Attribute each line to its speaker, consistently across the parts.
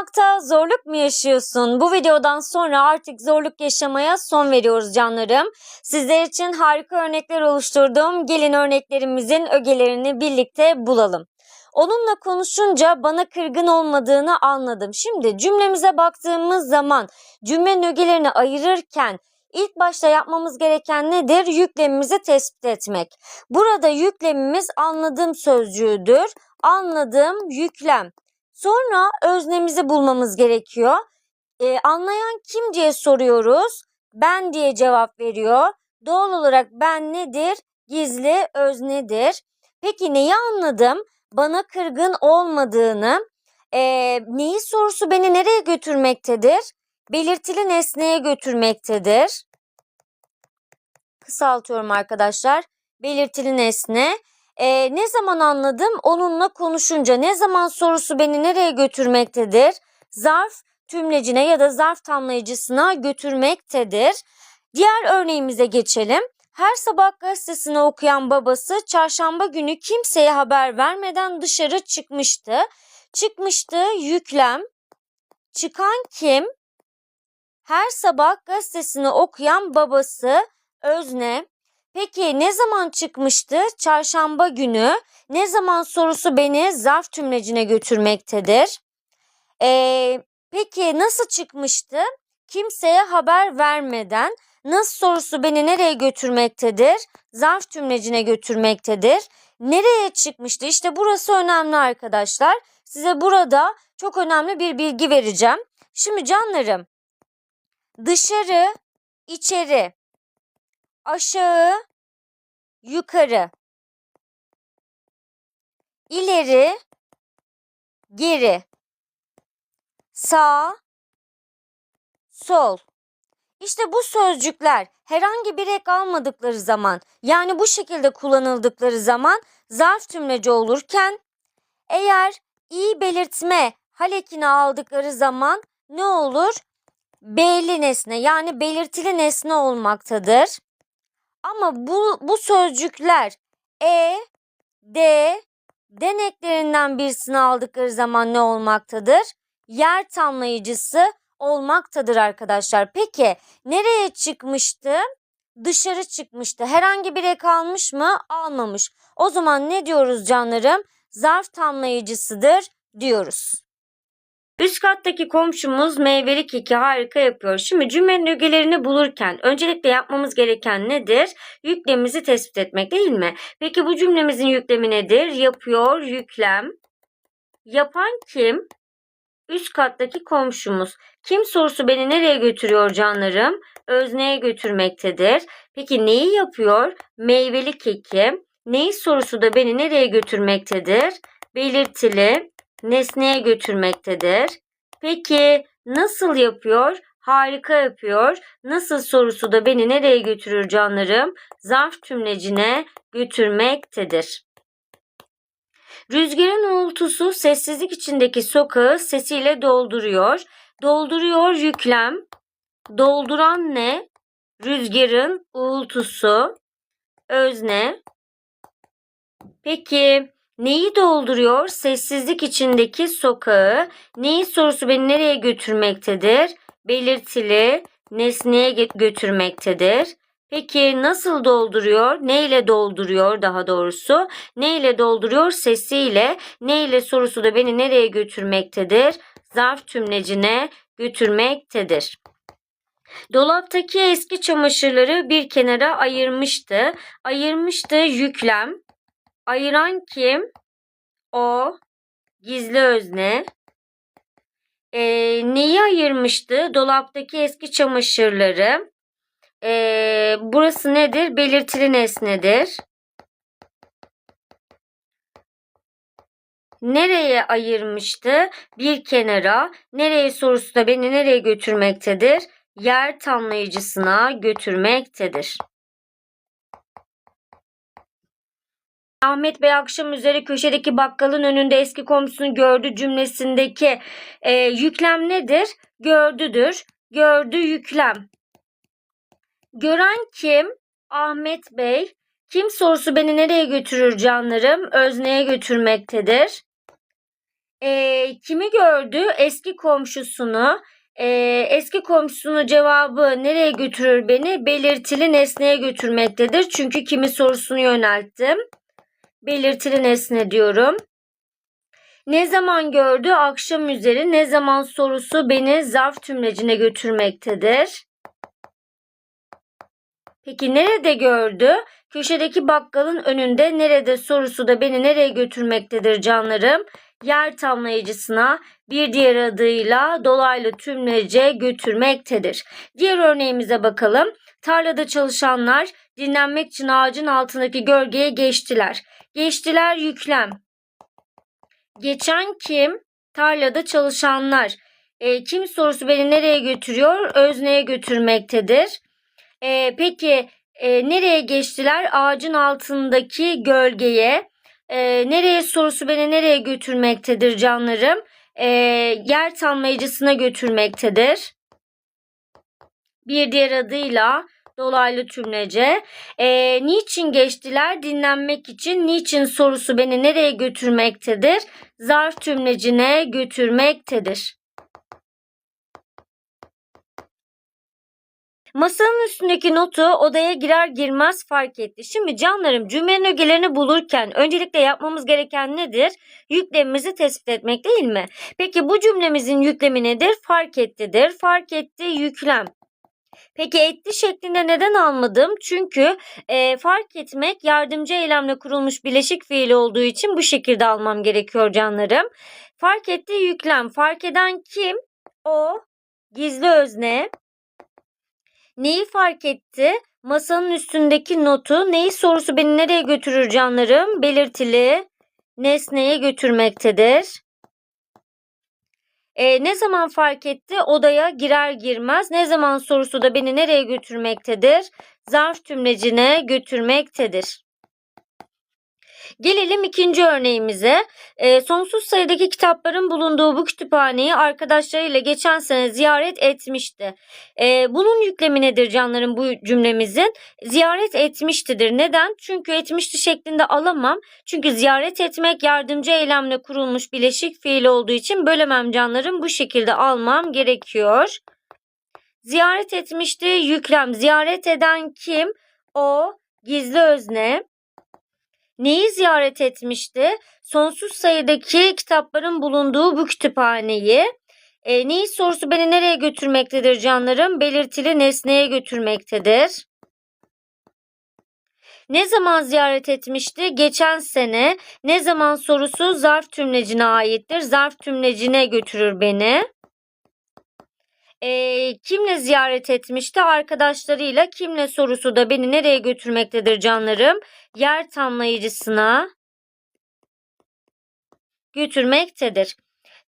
Speaker 1: Okumakta zorluk mu yaşıyorsun? Bu videodan sonra artık zorluk yaşamaya son veriyoruz canlarım. Sizler için harika örnekler oluşturdum. Gelin örneklerimizin ögelerini birlikte bulalım. Onunla konuşunca bana kırgın olmadığını anladım. Şimdi cümlemize baktığımız zaman cümlenin ögelerini ayırırken ilk başta yapmamız gereken nedir? Yüklemimizi tespit etmek. Burada yüklemimiz anladığım sözcüğüdür. Anladığım yüklem. Sonra öznemizi bulmamız gerekiyor. Ee, anlayan kim diye soruyoruz. Ben diye cevap veriyor. Doğal olarak ben nedir? Gizli öznedir. Peki neyi anladım? Bana kırgın olmadığını, ee, neyi sorusu beni nereye götürmektedir? Belirtili nesneye götürmektedir. Kısaltıyorum arkadaşlar. Belirtili nesne. Ee, ne zaman anladım? Onunla konuşunca. Ne zaman sorusu beni nereye götürmektedir? Zarf tümlecine ya da zarf tamlayıcısına götürmektedir. Diğer örneğimize geçelim. Her sabah gazetesini okuyan babası çarşamba günü kimseye haber vermeden dışarı çıkmıştı. Çıkmıştı yüklem. Çıkan kim? Her sabah gazetesini okuyan babası özne. Peki ne zaman çıkmıştı? Çarşamba günü. Ne zaman sorusu beni zarf tümlecine götürmektedir. Ee, peki nasıl çıkmıştı? Kimseye haber vermeden. Nasıl sorusu beni nereye götürmektedir? Zarf tümlecine götürmektedir. Nereye çıkmıştı? İşte burası önemli arkadaşlar. Size burada çok önemli bir bilgi vereceğim. Şimdi canlarım dışarı, içeri, aşağı, yukarı, ileri, geri, sağ, sol. İşte bu sözcükler herhangi bir ek almadıkları zaman yani bu şekilde kullanıldıkları zaman zarf tümleci olurken eğer i belirtme hal ekini aldıkları zaman ne olur? Belli nesne yani belirtili nesne olmaktadır. Ama bu, bu sözcükler e, d, den eklerinden birisini aldıkları zaman ne olmaktadır? Yer tamlayıcısı olmaktadır arkadaşlar. Peki nereye çıkmıştı? Dışarı çıkmıştı. Herhangi bir ek almış mı? Almamış. O zaman ne diyoruz canlarım? Zarf tamlayıcısıdır diyoruz. Üst kattaki komşumuz meyveli keki harika yapıyor. Şimdi cümlenin ögelerini bulurken öncelikle yapmamız gereken nedir? Yüklemimizi tespit etmek değil mi? Peki bu cümlemizin yüklemi nedir? Yapıyor, yüklem. Yapan kim? Üst kattaki komşumuz. Kim sorusu beni nereye götürüyor canlarım? Özneye götürmektedir. Peki neyi yapıyor? Meyveli keki. Neyi sorusu da beni nereye götürmektedir? Belirtili nesneye götürmektedir. Peki nasıl yapıyor? Harika yapıyor. Nasıl sorusu da beni nereye götürür canlarım? Zarf tümlecine götürmektedir. Rüzgarın uğultusu sessizlik içindeki sokağı sesiyle dolduruyor. Dolduruyor yüklem. Dolduran ne? Rüzgarın uğultusu. Özne. Peki neyi dolduruyor? Sessizlik içindeki sokağı. Neyi sorusu beni nereye götürmektedir? Belirtili nesneye götürmektedir. Peki nasıl dolduruyor? Ne ile dolduruyor daha doğrusu? Ne ile dolduruyor? Sesiyle. Ne ile sorusu da beni nereye götürmektedir? Zarf tümlecine götürmektedir. Dolaptaki eski çamaşırları bir kenara ayırmıştı. Ayırmıştı yüklem. Ayıran kim? O. Gizli özne. Ee, neyi ayırmıştı? Dolaptaki eski çamaşırları. Ee, burası nedir? Belirtili nesnedir. Nereye ayırmıştı? Bir kenara. Nereye sorusu da beni nereye götürmektedir? Yer tamlayıcısına götürmektedir. Ahmet Bey akşam üzeri köşedeki bakkalın önünde eski komşusunu gördü cümlesindeki e, yüklem nedir? Gördüdür. Gördü yüklem. Gören kim? Ahmet Bey. Kim sorusu beni nereye götürür canlarım? Özneye götürmektedir. Ee, kimi gördü? Eski komşusunu. Ee, eski komşusunu cevabı nereye götürür beni? Belirtili nesneye götürmektedir. Çünkü kimi sorusunu yönelttim. Belirtili nesne diyorum. Ne zaman gördü? Akşam üzeri. Ne zaman sorusu beni zarf tümlecine götürmektedir. Peki nerede gördü? Köşedeki bakkalın önünde nerede sorusu da beni nereye götürmektedir canlarım? Yer tamlayıcısına bir diğer adıyla dolaylı tümlece götürmektedir. Diğer örneğimize bakalım. Tarlada çalışanlar dinlenmek için ağacın altındaki gölgeye geçtiler. Geçtiler yüklem. Geçen kim? Tarlada çalışanlar. E, kim sorusu beni nereye götürüyor? Özneye götürmektedir. E, peki e, nereye geçtiler? Ağacın altındaki gölgeye. E, nereye sorusu beni nereye götürmektedir canlarım? E, yer tanımlayıcısına götürmektedir. Bir diğer adıyla dolaylı tümlece. E, niçin geçtiler? Dinlenmek için. Niçin sorusu beni nereye götürmektedir? Zarf tümlecine götürmektedir. Masanın üstündeki notu odaya girer girmez fark etti. Şimdi canlarım cümlenin ögelerini bulurken öncelikle yapmamız gereken nedir? Yüklemimizi tespit etmek değil mi? Peki bu cümlemizin yüklemi nedir? Fark ettidir. Fark etti yüklem. Peki etti şeklinde neden almadım? Çünkü e, fark etmek yardımcı eylemle kurulmuş bileşik fiil olduğu için bu şekilde almam gerekiyor canlarım. Fark etti yüklem. Fark eden kim? O. Gizli özne. Neyi fark etti? Masanın üstündeki notu. Neyi sorusu beni nereye götürür canlarım? Belirtili nesneye götürmektedir. E, ne zaman fark etti? Odaya girer girmez. Ne zaman sorusu da beni nereye götürmektedir? Zarf tümlecine götürmektedir. Gelelim ikinci örneğimize. E, sonsuz sayıdaki kitapların bulunduğu bu kütüphaneyi arkadaşlarıyla geçen sene ziyaret etmişti. E, bunun yüklemi nedir canlarım bu cümlemizin? Ziyaret etmiştidir. Neden? Çünkü etmişti şeklinde alamam. Çünkü ziyaret etmek yardımcı eylemle kurulmuş bileşik fiil olduğu için bölemem canlarım. Bu şekilde almam gerekiyor. Ziyaret etmişti yüklem. Ziyaret eden kim? O gizli özne. Neyi ziyaret etmişti? Sonsuz sayıdaki kitapların bulunduğu bu kütüphaneyi. E, neyi sorusu beni nereye götürmektedir canlarım? Belirtili nesneye götürmektedir. Ne zaman ziyaret etmişti? Geçen sene. Ne zaman sorusu zarf tümlecine aittir. Zarf tümlecine götürür beni. E, kimle ziyaret etmişti? Arkadaşlarıyla. Kimle sorusu da beni nereye götürmektedir canlarım? Yer tamlayıcısına götürmektedir.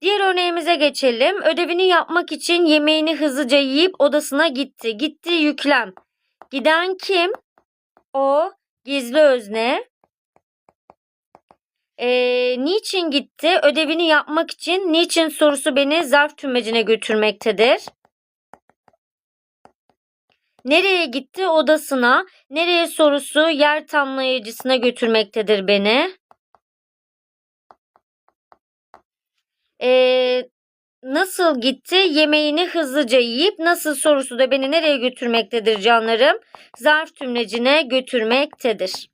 Speaker 1: Diğer örneğimize geçelim. Ödevini yapmak için yemeğini hızlıca yiyip odasına gitti. Gitti yüklem. Giden kim? O gizli özne. Ee, niçin gitti? Ödevini yapmak için. Niçin sorusu beni zarf tümecine götürmektedir. Nereye gitti? Odasına. Nereye sorusu yer tamlayıcısına götürmektedir beni. Ee, nasıl gitti? Yemeğini hızlıca yiyip nasıl sorusu da beni nereye götürmektedir canlarım? Zarf tümlecine götürmektedir.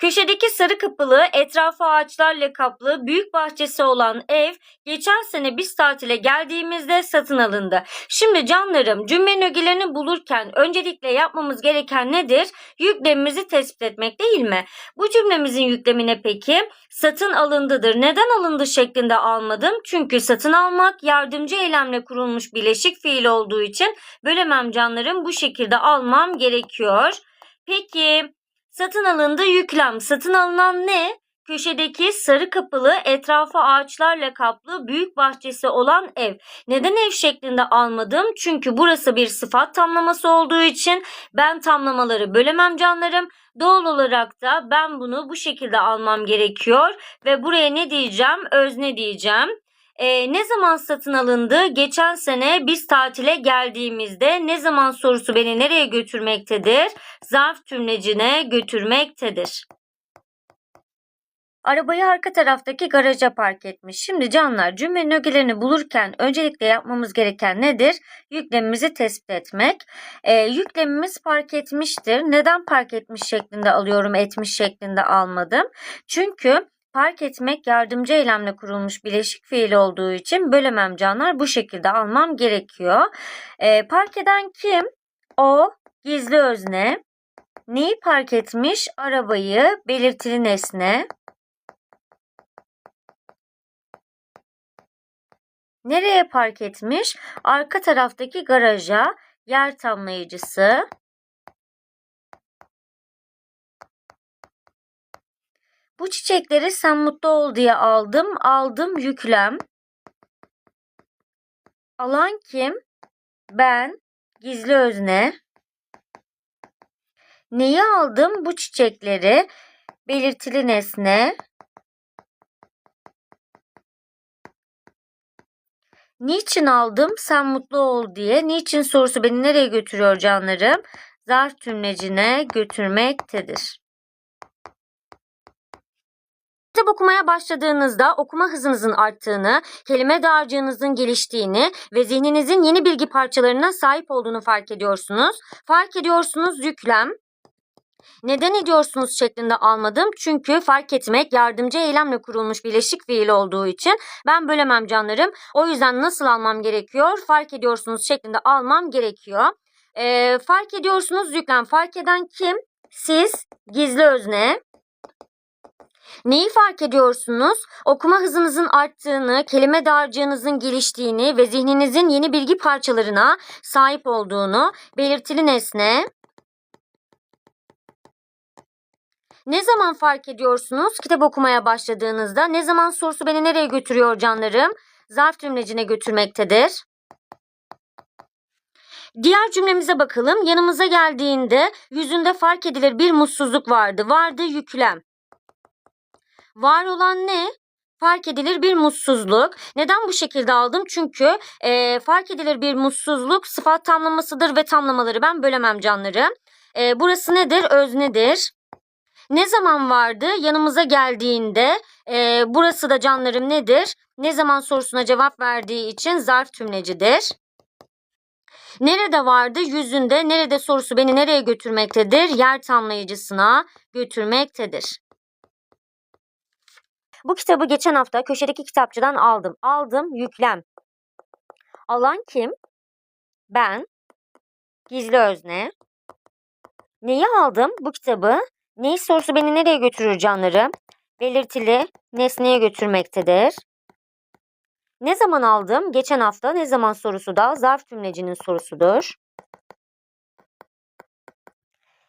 Speaker 1: Köşedeki sarı kapılı, etrafı ağaçlarla kaplı, büyük bahçesi olan ev geçen sene biz tatile geldiğimizde satın alındı. Şimdi canlarım cümlenin ögelerini bulurken öncelikle yapmamız gereken nedir? Yüklemimizi tespit etmek değil mi? Bu cümlemizin yüklemine peki satın alındıdır. Neden alındı şeklinde almadım? Çünkü satın almak yardımcı eylemle kurulmuş bileşik fiil olduğu için bölemem canlarım bu şekilde almam gerekiyor. Peki Satın alındı yüklem. Satın alınan ne? Köşedeki sarı kapılı, etrafı ağaçlarla kaplı büyük bahçesi olan ev. Neden ev şeklinde almadım? Çünkü burası bir sıfat tamlaması olduğu için ben tamlamaları bölemem canlarım. Doğal olarak da ben bunu bu şekilde almam gerekiyor ve buraya ne diyeceğim? Özne diyeceğim. E, ne zaman satın alındı? Geçen sene biz tatile geldiğimizde ne zaman sorusu beni nereye götürmektedir? Zarf tümlecine götürmektedir. Arabayı arka taraftaki garaja park etmiş. Şimdi canlar cümlenin ögelerini bulurken öncelikle yapmamız gereken nedir? Yüklemimizi tespit etmek. Ee, yüklemimiz park etmiştir. Neden park etmiş şeklinde alıyorum, etmiş şeklinde almadım? Çünkü park etmek yardımcı eylemle kurulmuş bileşik fiil olduğu için bölemem canlar bu şekilde almam gerekiyor. Ee, park eden kim? O gizli özne. Neyi park etmiş? Arabayı belirtili nesne. Nereye park etmiş? Arka taraftaki garaja yer tamlayıcısı. Bu çiçekleri sen mutlu ol diye aldım. Aldım yüklem. Alan kim? Ben. Gizli özne. Neyi aldım? Bu çiçekleri. Belirtili nesne. Niçin aldım? Sen mutlu ol diye. Niçin sorusu beni nereye götürüyor canlarım? Zarf tümlecine götürmektedir. Kitap okumaya başladığınızda okuma hızınızın arttığını, kelime dağarcığınızın geliştiğini ve zihninizin yeni bilgi parçalarına sahip olduğunu fark ediyorsunuz. Fark ediyorsunuz yüklem. Neden ediyorsunuz şeklinde almadım. Çünkü fark etmek yardımcı eylemle kurulmuş birleşik fiil olduğu için ben bölemem canlarım. O yüzden nasıl almam gerekiyor? Fark ediyorsunuz şeklinde almam gerekiyor. Ee, fark ediyorsunuz yüklem. Fark eden kim? Siz, gizli özne. Neyi fark ediyorsunuz? Okuma hızınızın arttığını, kelime dağarcığınızın geliştiğini ve zihninizin yeni bilgi parçalarına sahip olduğunu belirtili nesne. Ne zaman fark ediyorsunuz kitap okumaya başladığınızda? Ne zaman sorusu beni nereye götürüyor canlarım? Zarf cümlecine götürmektedir. Diğer cümlemize bakalım. Yanımıza geldiğinde yüzünde fark edilir bir mutsuzluk vardı. Vardı yüklem. Var olan ne? Fark edilir bir mutsuzluk. Neden bu şekilde aldım? Çünkü e, fark edilir bir mutsuzluk sıfat tamlamasıdır ve tamlamaları ben bölemem canları. E, burası nedir? Öznedir. Ne zaman vardı? Yanımıza geldiğinde e, burası da canlarım nedir? Ne zaman sorusuna cevap verdiği için zarf tümlecidir. Nerede vardı? Yüzünde. Nerede sorusu beni nereye götürmektedir? Yer tamlayıcısına götürmektedir. Bu kitabı geçen hafta köşedeki kitapçıdan aldım. Aldım yüklem. Alan kim? Ben. Gizli özne. Neyi aldım? Bu kitabı. Neyi sorusu beni nereye götürür canlarım? Belirtili nesneye götürmektedir. Ne zaman aldım? Geçen hafta ne zaman sorusu da zarf cümlecinin sorusudur.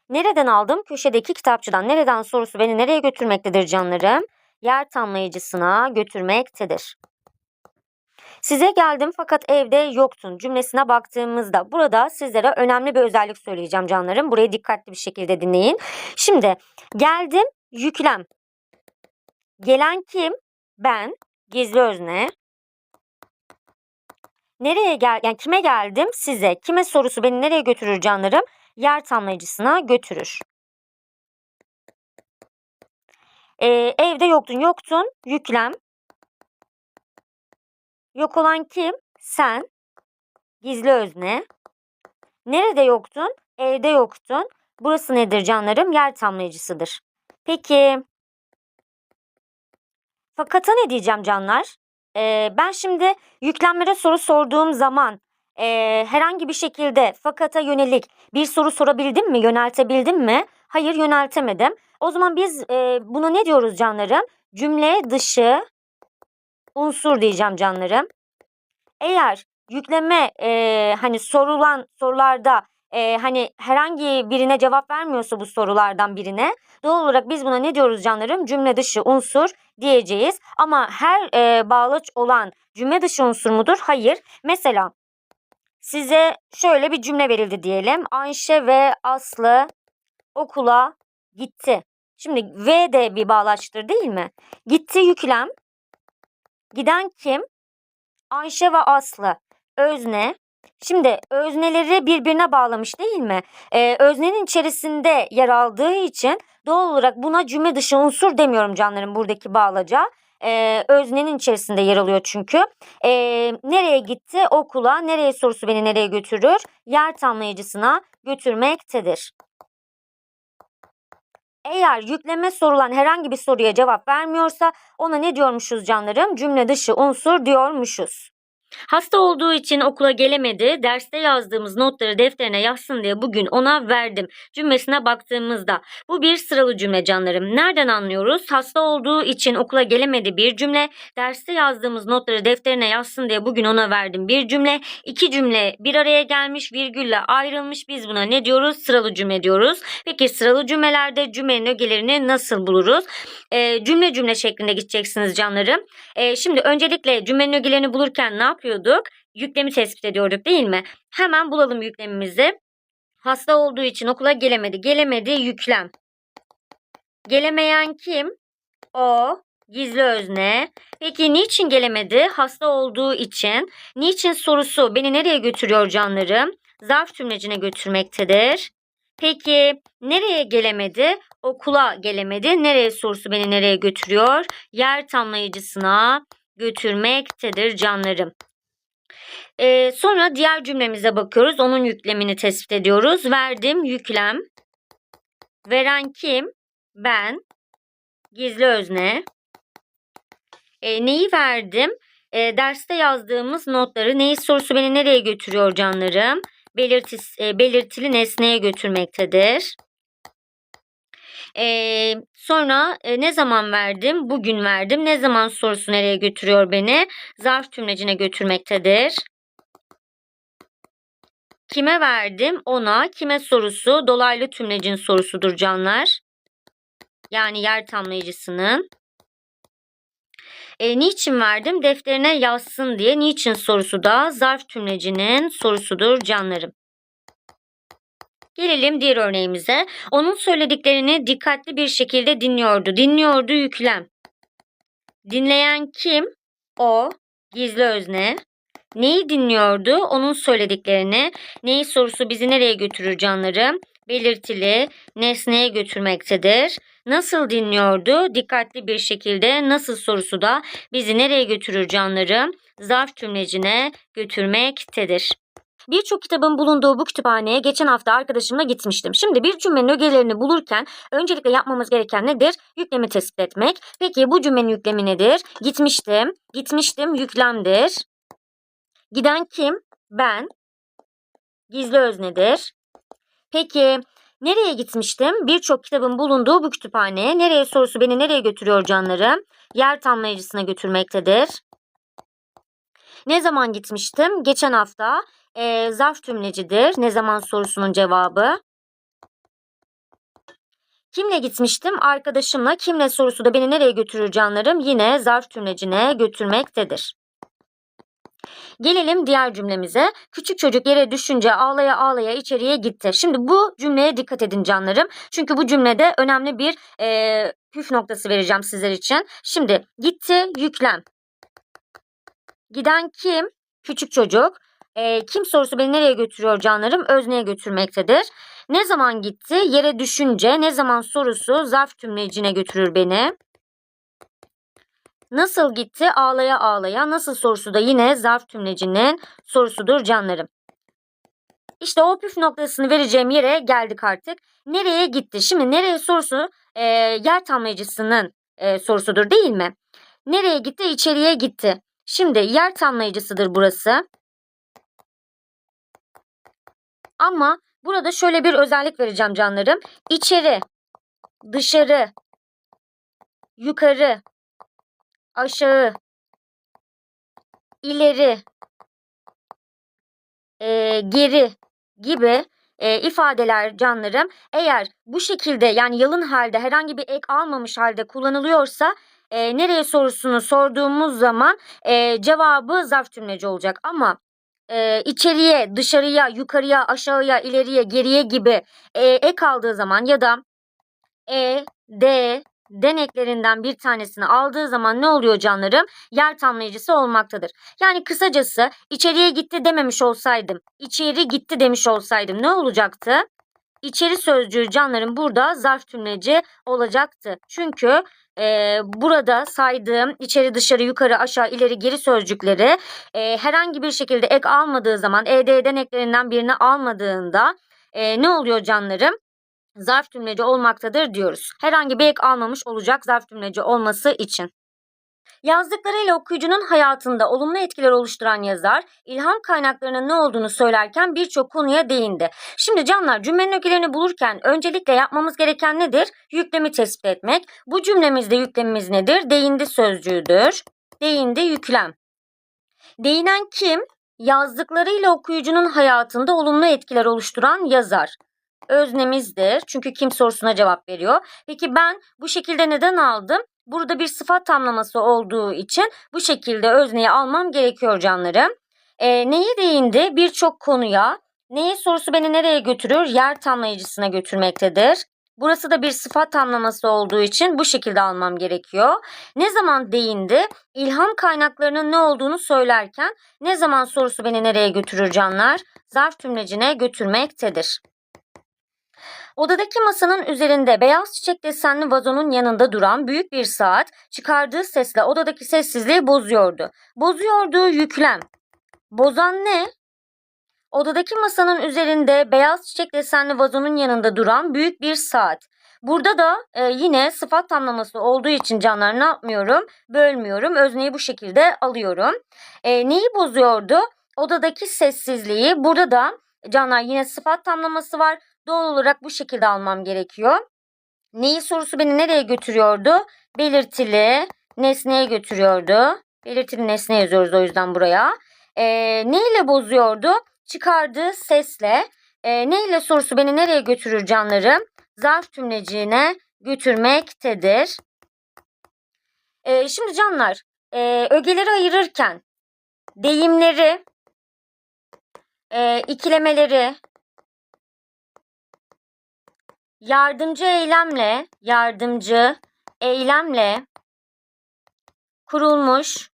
Speaker 1: Nereden aldım? Köşedeki kitapçıdan. Nereden sorusu beni nereye götürmektedir canlarım? Yer tamlayıcısına götürmektedir. Size geldim fakat evde yoktun cümlesine baktığımızda burada sizlere önemli bir özellik söyleyeceğim canlarım. Burayı dikkatli bir şekilde dinleyin. Şimdi geldim yüklem. Gelen kim? Ben. Gizli özne. Nereye gel yani kime geldim? Size. Kime sorusu beni nereye götürür canlarım? Yer tamlayıcısına götürür. Ee, evde yoktun. Yoktun. Yüklem. Yok olan kim? Sen. Gizli özne. Nerede yoktun? Evde yoktun. Burası nedir canlarım? Yer tamlayıcısıdır. Peki. Fakata ne diyeceğim canlar? Ee, ben şimdi yüklemlere soru sorduğum zaman e, herhangi bir şekilde fakata yönelik bir soru sorabildim mi? Yöneltebildim mi? Hayır yöneltemedim. O zaman biz e, buna ne diyoruz canlarım? Cümle dışı unsur diyeceğim canlarım. Eğer yükleme e, hani sorulan sorularda e, hani herhangi birine cevap vermiyorsa bu sorulardan birine doğal olarak biz buna ne diyoruz canlarım? Cümle dışı unsur diyeceğiz. Ama her e, bağlaç olan cümle dışı unsur mudur? Hayır. Mesela size şöyle bir cümle verildi diyelim. Ayşe ve Aslı okula gitti. Şimdi V de bir bağlaçtır değil mi? Gitti yüklem. Giden kim? Ayşe ve Aslı. Özne. Şimdi özneleri birbirine bağlamış değil mi? Ee, öznenin içerisinde yer aldığı için doğal olarak buna cümle dışı unsur demiyorum canlarım buradaki bağlaca. Ee, öznenin içerisinde yer alıyor çünkü. Ee, nereye gitti? Okula. Nereye sorusu beni nereye götürür? Yer tamlayıcısına götürmektedir. Eğer yükleme sorulan herhangi bir soruya cevap vermiyorsa ona ne diyormuşuz canlarım? Cümle dışı unsur diyormuşuz. Hasta olduğu için okula gelemedi. Derste yazdığımız notları defterine yazsın diye bugün ona verdim. Cümlesine baktığımızda bu bir sıralı cümle canlarım. Nereden anlıyoruz? Hasta olduğu için okula gelemedi bir cümle. Derste yazdığımız notları defterine yazsın diye bugün ona verdim bir cümle. İki cümle bir araya gelmiş virgülle ayrılmış. Biz buna ne diyoruz? Sıralı cümle diyoruz. Peki sıralı cümlelerde cümlenin ögelerini nasıl buluruz? Ee, cümle cümle şeklinde gideceksiniz canlarım. Ee, şimdi öncelikle cümlenin ögelerini bulurken ne yapıyorduk? Yüklemi tespit ediyorduk değil mi? Hemen bulalım yüklemimizi. Hasta olduğu için okula gelemedi. Gelemedi yüklem. Gelemeyen kim? O. Gizli özne. Peki niçin gelemedi? Hasta olduğu için. Niçin sorusu beni nereye götürüyor canlarım? Zarf tümlecine götürmektedir. Peki nereye gelemedi? Okula gelemedi. Nereye sorusu beni nereye götürüyor? Yer tamlayıcısına götürmektedir canlarım. Ee, sonra diğer cümlemize bakıyoruz. Onun yüklemini tespit ediyoruz. Verdim yüklem. Veren kim? Ben. Gizli özne. Ee, neyi verdim? Ee, derste yazdığımız notları neyi sorusu beni nereye götürüyor canlarım? Belirtis, e, belirtili nesneye götürmektedir. Ee, sonra e, ne zaman verdim? Bugün verdim. Ne zaman sorusu nereye götürüyor beni? Zarf tümlecine götürmektedir. Kime verdim? Ona. Kime sorusu? Dolaylı tümlecin sorusudur canlar. Yani yer tamlayıcısının. E, niçin verdim? Defterine yazsın diye. Niçin sorusu da zarf tümlecinin sorusudur canlarım. Gelelim diğer örneğimize. Onun söylediklerini dikkatli bir şekilde dinliyordu. Dinliyordu yüklem. Dinleyen kim? O. Gizli özne. Neyi dinliyordu? Onun söylediklerini. Neyi sorusu bizi nereye götürür canlarım? Belirtili nesneye götürmektedir. Nasıl dinliyordu? Dikkatli bir şekilde nasıl sorusu da bizi nereye götürür canlarım? Zarf tümlecine götürmektedir. Birçok kitabın bulunduğu bu kütüphaneye geçen hafta arkadaşımla gitmiştim. Şimdi bir cümlenin ögelerini bulurken öncelikle yapmamız gereken nedir? Yüklemi tespit etmek. Peki bu cümlenin yüklemi nedir? Gitmiştim. Gitmiştim yüklemdir. Giden kim? Ben. Gizli öznedir. Peki nereye gitmiştim? Birçok kitabın bulunduğu bu kütüphane. Nereye sorusu beni nereye götürüyor canlarım? Yer tamlayıcısına götürmektedir. Ne zaman gitmiştim? Geçen hafta. Ee, zarf tümlecidir. Ne zaman sorusunun cevabı. Kimle gitmiştim? Arkadaşımla. Kimle sorusu da beni nereye götürür canlarım? Yine zarf tümlecine götürmektedir. Gelelim diğer cümlemize. Küçük çocuk yere düşünce ağlaya ağlaya içeriye gitti. Şimdi bu cümleye dikkat edin canlarım. Çünkü bu cümlede önemli bir e, püf noktası vereceğim sizler için. Şimdi gitti yüklem. Giden kim? Küçük çocuk. E, kim sorusu beni nereye götürüyor canlarım? Özneye götürmektedir. Ne zaman gitti? Yere düşünce. Ne zaman sorusu zarf tümlecine götürür beni. Nasıl gitti? Ağlaya ağlaya. Nasıl sorusu da yine zarf tümlecinin sorusudur canlarım. İşte o püf noktasını vereceğim yere geldik artık. Nereye gitti? Şimdi nereye sorusu e, yer tamlayıcısının e, sorusudur değil mi? Nereye gitti? İçeriye gitti. Şimdi yer tamlayıcısıdır burası. Ama burada şöyle bir özellik vereceğim canlarım. İçeri, dışarı, yukarı, aşağı, ileri, e, geri gibi e, ifadeler canlarım eğer bu şekilde yani yalın halde herhangi bir ek almamış halde kullanılıyorsa e, nereye sorusunu sorduğumuz zaman e, cevabı zarf tümleci olacak ama e, içeriye, dışarıya, yukarıya, aşağıya, ileriye, geriye gibi e, ek aldığı zaman ya da e, d, deneklerinden bir tanesini aldığı zaman ne oluyor canlarım? Yer tamlayıcısı olmaktadır. Yani kısacası içeriye gitti dememiş olsaydım, içeri gitti demiş olsaydım ne olacaktı? İçeri sözcüğü canlarım burada zarf tümleci olacaktı. Çünkü e, burada saydığım içeri dışarı yukarı aşağı ileri geri sözcükleri e, herhangi bir şekilde ek almadığı zaman ED'den eklerinden birini almadığında e, ne oluyor canlarım? Zarf tümleci olmaktadır diyoruz. Herhangi bir ek almamış olacak zarf tümleci olması için. Yazdıklarıyla okuyucunun hayatında olumlu etkiler oluşturan yazar, ilham kaynaklarının ne olduğunu söylerken birçok konuya değindi. Şimdi canlar cümlenin ögelerini bulurken öncelikle yapmamız gereken nedir? Yüklemi tespit etmek. Bu cümlemizde yüklemimiz nedir? Değindi sözcüğüdür. Değindi yüklem. Değinen kim? Yazdıklarıyla okuyucunun hayatında olumlu etkiler oluşturan yazar. Öznemizdir. Çünkü kim sorusuna cevap veriyor. Peki ben bu şekilde neden aldım? Burada bir sıfat tamlaması olduğu için bu şekilde özneyi almam gerekiyor canlarım. E, neye değindi? Birçok konuya. Neye sorusu beni nereye götürür? Yer tamlayıcısına götürmektedir. Burası da bir sıfat tamlaması olduğu için bu şekilde almam gerekiyor. Ne zaman değindi? İlham kaynaklarının ne olduğunu söylerken ne zaman sorusu beni nereye götürür canlar? Zarf tümlecine götürmektedir. Odadaki masanın üzerinde beyaz çiçek desenli vazonun yanında duran büyük bir saat çıkardığı sesle odadaki sessizliği bozuyordu. Bozuyordu yüklem. Bozan ne? Odadaki masanın üzerinde beyaz çiçek desenli vazonun yanında duran büyük bir saat. Burada da e, yine sıfat tamlaması olduğu için canlar ne yapmıyorum? Bölmüyorum. Özneyi bu şekilde alıyorum. E, neyi bozuyordu? Odadaki sessizliği. Burada da canlar yine sıfat tamlaması var. Doğal olarak bu şekilde almam gerekiyor. Neyi sorusu beni nereye götürüyordu? Belirtili nesneye götürüyordu. Belirtili nesne yazıyoruz o yüzden buraya. E, neyle bozuyordu? Çıkardığı sesle. E, neyle sorusu beni nereye götürür canlarım? Zarf tümleciğine götürmektedir. E, şimdi canlar e, ögeleri ayırırken deyimleri, e, ikilemeleri, yardımcı eylemle, yardımcı eylemle kurulmuş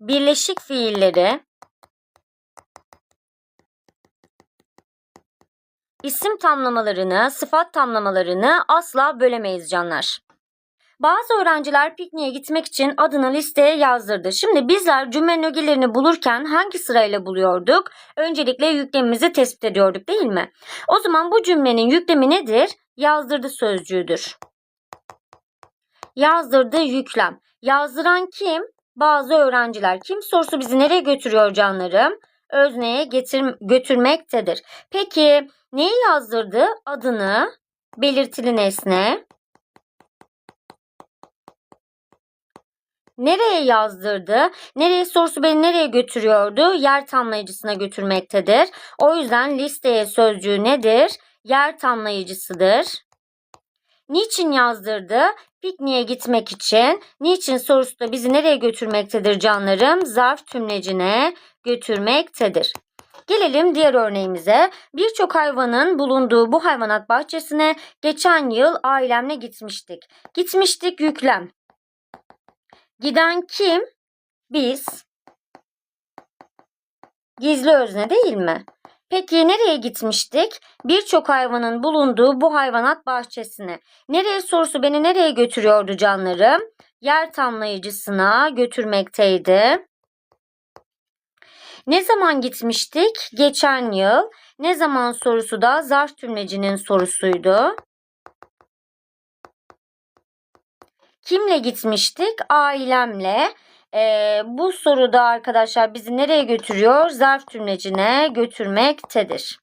Speaker 1: birleşik fiilleri isim tamlamalarını, sıfat tamlamalarını asla bölemeyiz canlar. Bazı öğrenciler pikniğe gitmek için adını listeye yazdırdı. Şimdi bizler cümlenin ögelerini bulurken hangi sırayla buluyorduk? Öncelikle yüklemimizi tespit ediyorduk değil mi? O zaman bu cümlenin yüklemi nedir? Yazdırdı sözcüğüdür. Yazdırdı yüklem. Yazdıran kim? Bazı öğrenciler. Kim sorusu bizi nereye götürüyor canlarım? Özneye getir, götürmektedir. Peki neyi yazdırdı? Adını, belirtili nesne, Nereye yazdırdı? Nereye sorusu beni nereye götürüyordu? Yer tamlayıcısına götürmektedir. O yüzden listeye sözcüğü nedir? Yer tamlayıcısıdır. Niçin yazdırdı? Pikniğe gitmek için. Niçin sorusu da bizi nereye götürmektedir canlarım? Zarf tümlecine götürmektedir. Gelelim diğer örneğimize. Birçok hayvanın bulunduğu bu hayvanat bahçesine geçen yıl ailemle gitmiştik. Gitmiştik yüklem. Giden kim? Biz. Gizli özne değil mi? Peki nereye gitmiştik? Birçok hayvanın bulunduğu bu hayvanat bahçesine. Nereye sorusu beni nereye götürüyordu canlarım? Yer tamlayıcısına götürmekteydi. Ne zaman gitmiştik? Geçen yıl. Ne zaman sorusu da zarf tümlecinin sorusuydu. Kimle gitmiştik? Ailemle. Ee, bu soruda arkadaşlar bizi nereye götürüyor? Zarf tümlecine götürmektedir.